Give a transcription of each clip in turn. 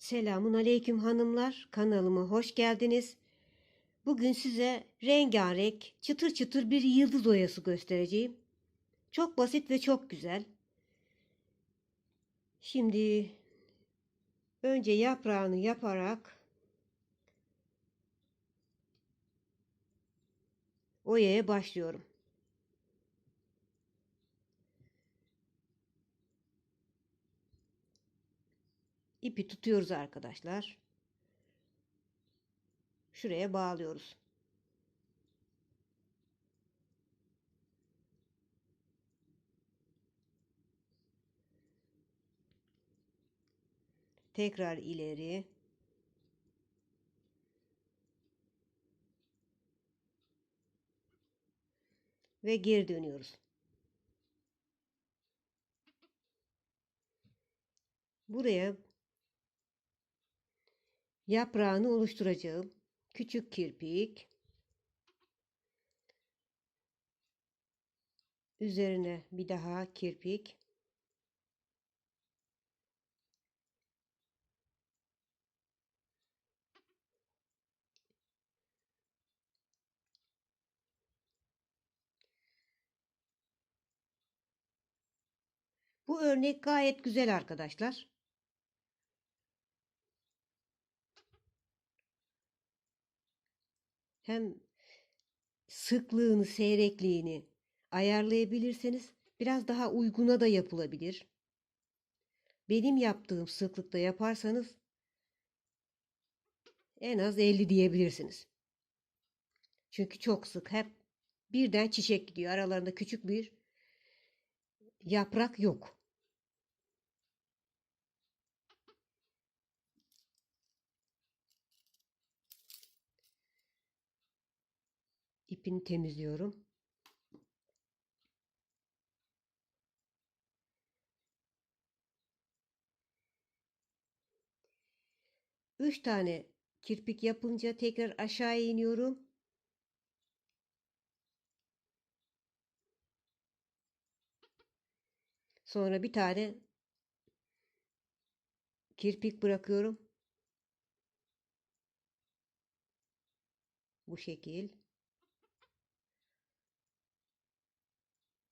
Selamun aleyküm hanımlar. Kanalıma hoş geldiniz. Bugün size rengarenk, çıtır çıtır bir yıldız oyası göstereceğim. Çok basit ve çok güzel. Şimdi önce yaprağını yaparak oyaya başlıyorum. İpi tutuyoruz arkadaşlar. Şuraya bağlıyoruz. Tekrar ileri. Ve geri dönüyoruz. Buraya yaprağını oluşturacağım. Küçük kirpik. Üzerine bir daha kirpik. Bu örnek gayet güzel arkadaşlar. Hem sıklığını, seyrekliğini ayarlayabilirseniz biraz daha uyguna da yapılabilir. Benim yaptığım sıklıkta yaparsanız en az 50 diyebilirsiniz. Çünkü çok sık hep birden çiçek gidiyor. Aralarında küçük bir yaprak yok. İpini temizliyorum. Üç tane kirpik yapınca tekrar aşağıya iniyorum. Sonra bir tane kirpik bırakıyorum. Bu şekil.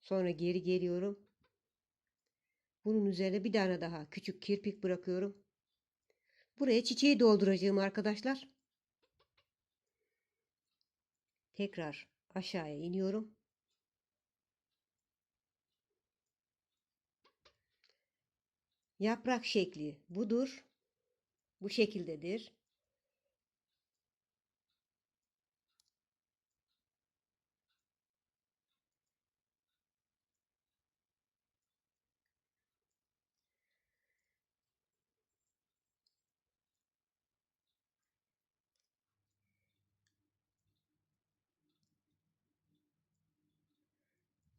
Sonra geri geliyorum. Bunun üzerine bir tane daha küçük kirpik bırakıyorum. Buraya çiçeği dolduracağım arkadaşlar. Tekrar aşağıya iniyorum. Yaprak şekli budur. Bu şekildedir.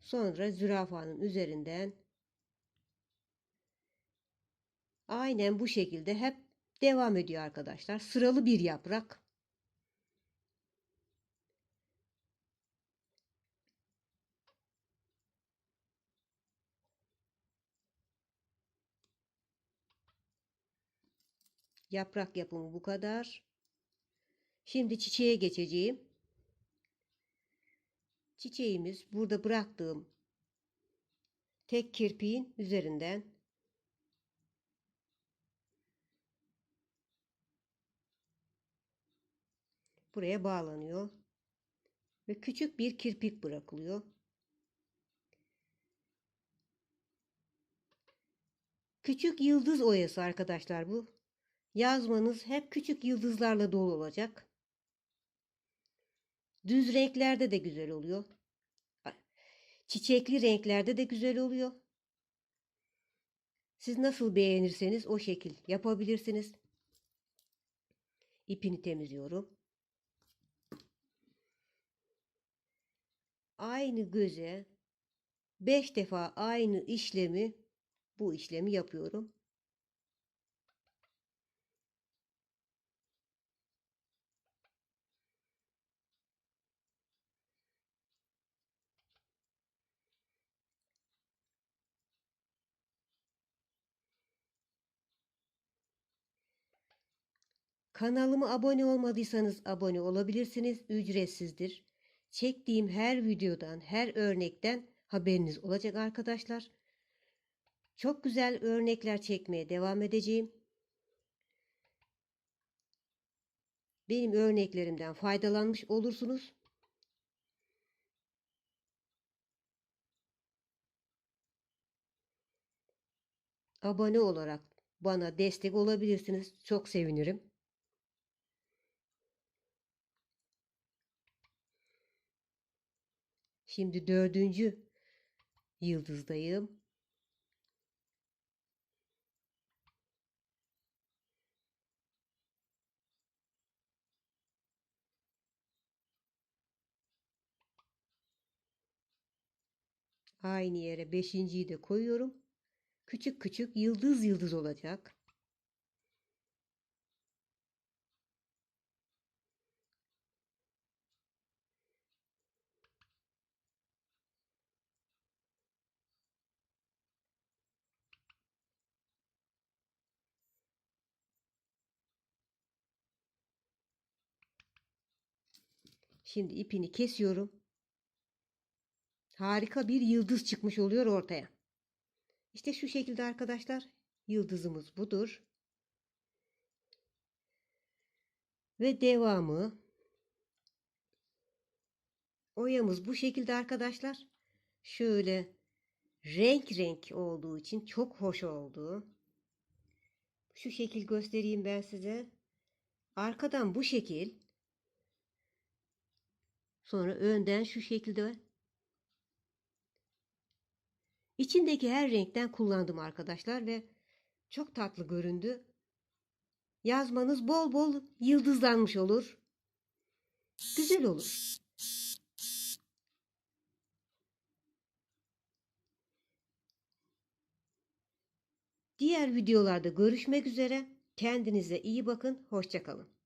Sonra zürafanın üzerinden aynen bu şekilde hep devam ediyor arkadaşlar. Sıralı bir yaprak. Yaprak yapımı bu kadar. Şimdi çiçeğe geçeceğim. Çiçeğimiz burada bıraktığım tek kirpiğin üzerinden buraya bağlanıyor ve küçük bir kirpik bırakılıyor. Küçük yıldız oyası arkadaşlar bu. Yazmanız hep küçük yıldızlarla dolu olacak. Düz renklerde de güzel oluyor. Çiçekli renklerde de güzel oluyor. Siz nasıl beğenirseniz o şekil yapabilirsiniz. İpini temizliyorum. Aynı göze 5 defa aynı işlemi bu işlemi yapıyorum. Kanalıma abone olmadıysanız abone olabilirsiniz. Ücretsizdir. Çektiğim her videodan, her örnekten haberiniz olacak arkadaşlar. Çok güzel örnekler çekmeye devam edeceğim. Benim örneklerimden faydalanmış olursunuz. Abone olarak bana destek olabilirsiniz. Çok sevinirim. Şimdi dördüncü yıldızdayım. Aynı yere beşinciyi de koyuyorum. Küçük küçük yıldız yıldız olacak. Şimdi ipini kesiyorum. Harika bir yıldız çıkmış oluyor ortaya. İşte şu şekilde arkadaşlar. Yıldızımız budur. Ve devamı. Oyamız bu şekilde arkadaşlar. Şöyle renk renk olduğu için çok hoş oldu. Şu şekil göstereyim ben size. Arkadan bu şekil. Sonra önden şu şekilde. İçindeki her renkten kullandım arkadaşlar ve çok tatlı göründü. Yazmanız bol bol yıldızlanmış olur. Güzel olur. Diğer videolarda görüşmek üzere. Kendinize iyi bakın. Hoşçakalın.